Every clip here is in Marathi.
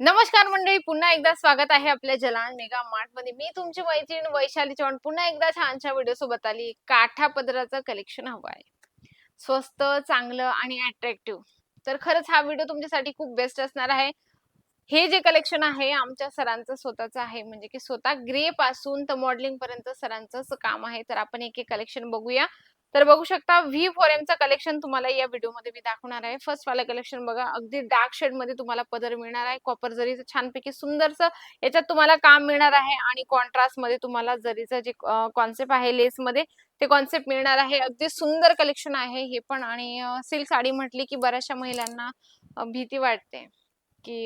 नमस्कार मंडळी पुन्हा एकदा स्वागत आहे आपल्या जलान मेगा मार्टमध्ये. मी तुमची मैत्रीण वैशाली चव्हाण. पुन्हा एकदा छानशा व्हिडिओ सोबत आली. काठा पदराचं कलेक्शन हवं आहे. स्वस्त चांगलं आणि अट्रॅक्टिव्ह तर खरंच हा व्हिडिओ तुमच्यासाठी खूप बेस्ट असणार आहे. हे जे कलेक्शन आहे आमच्या सरांचं स्वतःचं आहे. म्हणजे की स्वतः ग्रे पासून तर मॉडेलिंग पर्यंत सरांचं काम आहे. तर आपण एक एक कलेक्शन बघूया. तर बघू शकता व्ही फोर एमचं कलेक्शन तुम्हाला या व्हिडिओमध्ये मी दाखवणार आहे. फर्स्ट वाला कलेक्शन बघा अगदी डार्क शेडमध्ये तुम्हाला पदर मिळणार आहे. कॉपर जरीचं छानपैकी सुंदरचं याच्यात तुम्हाला काम मिळणार आहे आणि कॉन्ट्रास्टमध्ये तुम्हाला जरीचं जे कॉन्सेप्ट आहे लेस मध्ये ते कॉन्सेप्ट मिळणार आहे. अगदी सुंदर कलेक्शन आहे हे पण आणि सिल्क साडी म्हटली की बऱ्याचशा महिलांना भीती वाटते. की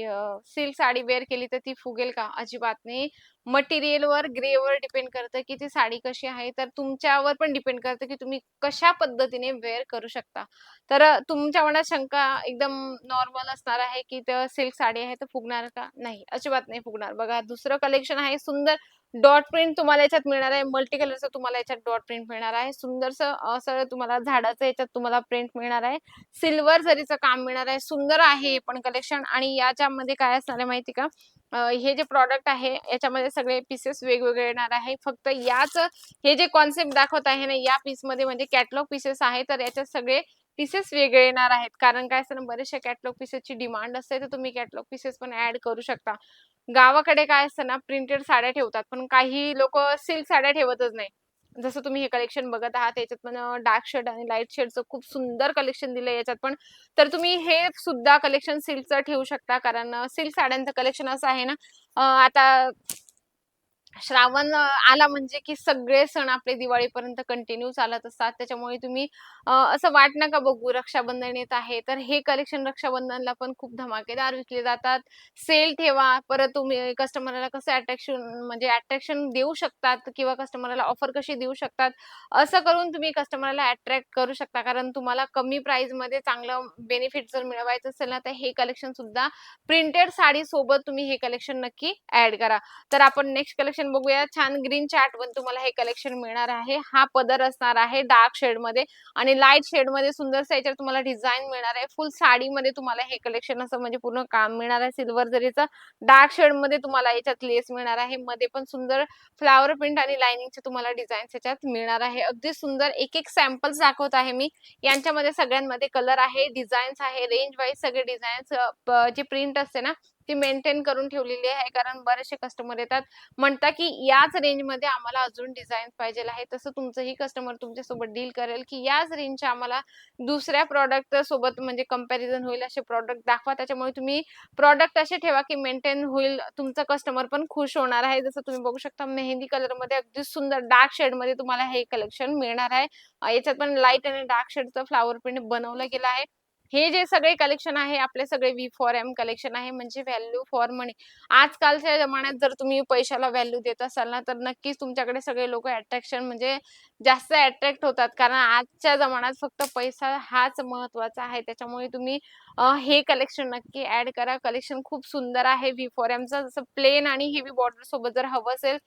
सिल्क साडी वेअर केली तर ती फुगेल का? अजिबात नाही. मटेरियलवर ग्रेवर डिपेंड करतं की ती साडी कशी आहे. तर तुमच्यावर पण डिपेंड करतं की तुम्ही कशा पद्धतीने वेअर करू शकता. तर तुमच्या मनात शंका एकदम नॉर्मल असणार आहे की तर सिल्क साडी आहे तर फुगणार का? नाही अजिबात नाही फुगणार. बघा दुसरं कलेक्शन आहे सुंदर डॉट प्रिंट तुम्हाला याच्यात मिळणार आहे. मल्टी कलरचं तुम्हाला याच्यात डॉट प्रिंट मिळणार आहे. सुंदरसं असं तुम्हाला झाडाचं याच्यात तुम्हाला प्रिंट मिळणार आहे. सिल्वर जरीचं काम मिळणार आहे. सुंदर आहे पण कलेक्शन. आणि याच्यामध्ये काय असणार आहे माहिती का? हे जे प्रॉडक्ट आहे याच्यामध्ये सगळे पीसेस वेगवेगळे येणार आहे. फक्त याच हे जे कॉन्सेप्ट दाखवत आहे ना या पीसमध्ये म्हणजे कॅटलॉग पीसेस आहे तर याच्यात सगळे पीसेस वेगळे येणार आहेत. कारण काय असतं बरेचशा कॅटलॉग पीसेसची डिमांड असते तर तुम्ही कॅटलॉग पीसेस पण ऍड करू शकता. गावाकडे काय असतं ना प्रिंटेड साड्या ठेवतात पण काही लोक सिल्क साड्या ठेवतच नाही. जसं तुम्ही हे कलेक्शन बघत आहात याच्यात पण डार्क शेड आणि लाइट शेडचं खूप सुंदर कलेक्शन दिलंय याच्यात पण. तर तुम्ही हे सुद्धा कलेक्शन सिल्कचं ठेवू शकता कारण सिल्क साड्यांचं कलेक्शन असं आहे ना आता श्रावण आला म्हणजे की सगळे सण आपले दिवाळीपर्यंत कंटिन्यू चालत असतात. त्याच्यामुळे तुम्ही असं वाट नका बघू रक्षाबंधन येत आहे. तर हे कलेक्शन रक्षाबंधनला पण खूप धमाकेदार विकले जातात. सेल ठेवा. परत तुम्ही कस्टमरला कसं अट्रॅक्शन म्हणजे अट्रॅक्शन देऊ शकतात किंवा कस्टमरला ऑफर कशी देऊ शकतात असं करून तुम्ही कस्टमरला अट्रॅक्ट करू शकता. कारण तुम्हाला कमी प्राइसमध्ये चांगलं बेनिफिट जर मिळवायचं असेल ना तर हे कलेक्शन सुद्धा प्रिंटेड साडी सोबत तुम्ही हे कलेक्शन नक्की ऍड करा. तर आपण नेक्स्ट कलेक्शन बघूया. छान ग्रीन चार्टमध्ये तुम्हाला हे कलेक्शन मिळणार आहे. हा पदर असणार आहे डार्क शेडमध्ये आणि लाइट शेडमध्ये सुंदर याच्यावर तुम्हाला डिझाईन मिळणार आहे. फुल साडीमध्ये तुम्हाला हे कलेक्शन असं म्हणजे पूर्ण काम मिळणार आहे. सिल्वर जरीचं डार्क शेडमध्ये तुम्हाला याच्यात लेस मिळणार आहे. मध्ये पण सुंदर फ्लावर प्रिंट आणि लाइनिंगचे तुम्हाला डिझाईन याच्यात मिळणार आहे. अगदी सुंदर एक एक सॅम्पल्स दाखवत आहे मी. यांच्यामध्ये सगळ्यांमध्ये कलर आहे डिझाईन्स आहे रेंज वाईज सगळे डिझाईन्स जे प्रिंट असते ना ती मेंटेन करून ठेवलेली आहे. कारण बरेचसे कस्टमर येतात म्हणतात की याच रेंजमध्ये आम्हाला अजून डिझाईन पाहिजे आहे. तसं तुमचंही कस्टमर तुमच्यासोबत डील करेल की याच रेंजच्या आम्हाला दुसऱ्या प्रॉडक्ट सोबत म्हणजे कंपॅरिझन होईल असे प्रॉडक्ट दाखवा. त्याच्यामुळे तुम्ही प्रॉडक्ट असे ठेवा की मेंटेन होईल तुमचा कस्टमर पण खुश होणार आहे. जसं तुम्ही बघू शकता मेहंदी कलरमध्ये अगदी सुंदर डार्क शेडमध्ये तुम्हाला हे कलेक्शन मिळणार आहे. याच्यात पण लाइट आणि डार्क शेडचं फ्लावर प्रिंट बनवलं गेलं आहे. हे जे सगळे कलेक्शन आहे आपले सगळे व्ही फॉर एम कलेक्शन आहे म्हणजे व्हॅल्यू फॉर मनी आजकालच्या जमान्यात जर तुम्ही पैशाला व्हॅल्यू देत असाल ना तर नक्कीच तुमच्याकडे सगळे लोक अट्रॅक्शन म्हणजे जास्त अट्रॅक्ट होतात. कारण आजच्या जमान्यात फक्त पैसा हाच महत्त्वाचा आहे. त्याच्यामुळे तुम्ही हे कलेक्शन नक्की ऍड करा. कलेक्शन खूप सुंदर आहे व्ही फॉर एमचं जसं प्लेन आणि हेवी बॉर्डर सोबत जर हवं असेल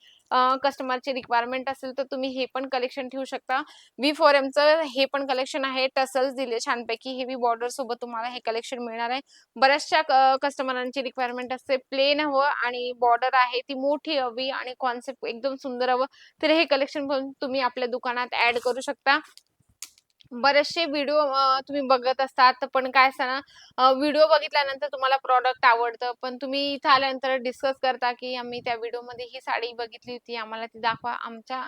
कस्टमरची रिक्वायरमेंट असेल तर तुम्ही हे पण कलेक्शन ठेवू शकता. वी फॉर एमचं हे पण कलेक्शन आहे. टसल्स दिले छानपैकी. हेवी बॉर्डर सोबत तुम्हाला हे कलेक्शन मिळणार आहे. बऱ्याचशा कस्टमरांची रिक्वायरमेंट असते. प्लेन हवं आणि बॉर्डर आहे. ती मोठी हवी आणि कॉन्सेप्ट एकदम सुंदर हवं. तर हे कलेक्शन पण तुम्ही आपल्या दुकानात ऍड करू शकता. बरेचसे व्हिडिओ तुम्ही बघत असतात. पण काय असतं व्हिडिओ बघितल्यानंतर तुम्हाला प्रॉडक्ट आवडतं. पण तुम्ही इथं आल्यानंतर डिस्कस करता की आम्ही त्या व्हिडिओमध्ये ही साडी बघितली होती. आम्हाला ती दाखवा. आमच्या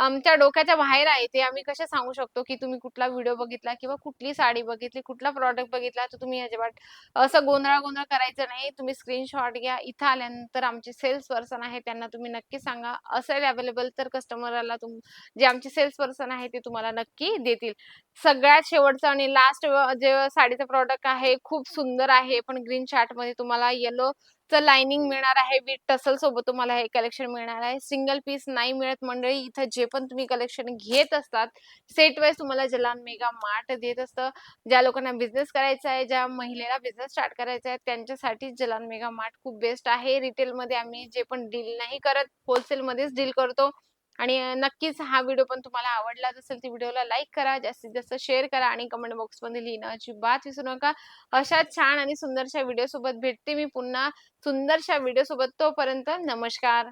आमच्या डोक्याच्या बाहेर आहे ते आम्ही कसे सांगू शकतो की तुम्ही कुठला व्हिडिओ बघितला किंवा कुठली साडी बघितली कुठला प्रॉडक्ट बघितला तर तुम्ही अजिबात असं गोंधळ गोंधळ करायचं नाही. तुम्ही स्क्रीनशॉट घ्या. इथं आल्यानंतर आमचे सेल्स पर्सन आहे त्यांना तुम्ही नक्की सांगा. असेल अवेलेबल तर कस्टमरला तुम जे आमचे सेल्स पर्सन आहे ते तुम्हाला नक्की देतील. सगळ्यात शेवटचं आणि लास्ट जे साडीचं प्रॉडक्ट आहे खूप सुंदर आहे पण ग्रीन चार्टमध्ये तुम्हाला येलो चं लाइनिंग मिळणार आहे विथ टसल सोबत तुम्हाला हे कलेक्शन मिळणार आहे. सिंगल पीस नाही मिळत मंडळी इथं जे पण तुम्ही कलेक्शन घेत असतात सेट वाईज तुम्हाला जलान मेगा मार्ट देत असतं ज्या लोकांना बिझनेस करायचा आहे ज्या महिलेला बिझनेस स्टार्ट करायचा आहे त्यांच्यासाठी जलान मेगा मार्ट खूप बेस्ट आहे. रिटेलमध्ये आम्ही जे पण डील नाही करत होलसेलमध्येच डील करतो. आणि नक्कीच हा व्हिडिओ पण तुम्हाला आवडलाच असेल तर व्हिडिओला लाईक करा, जास्तीत जास्त शेअर करा आणि कमेंट बॉक्समध्ये लिहिणं अजिबात विसरू नका. अशा छान आणि सुंदरशा व्हिडिओसोबत भेटते मी पुन्हा सुंदरशा व्हिडिओसोबत. तोपर्यंत नमस्कार.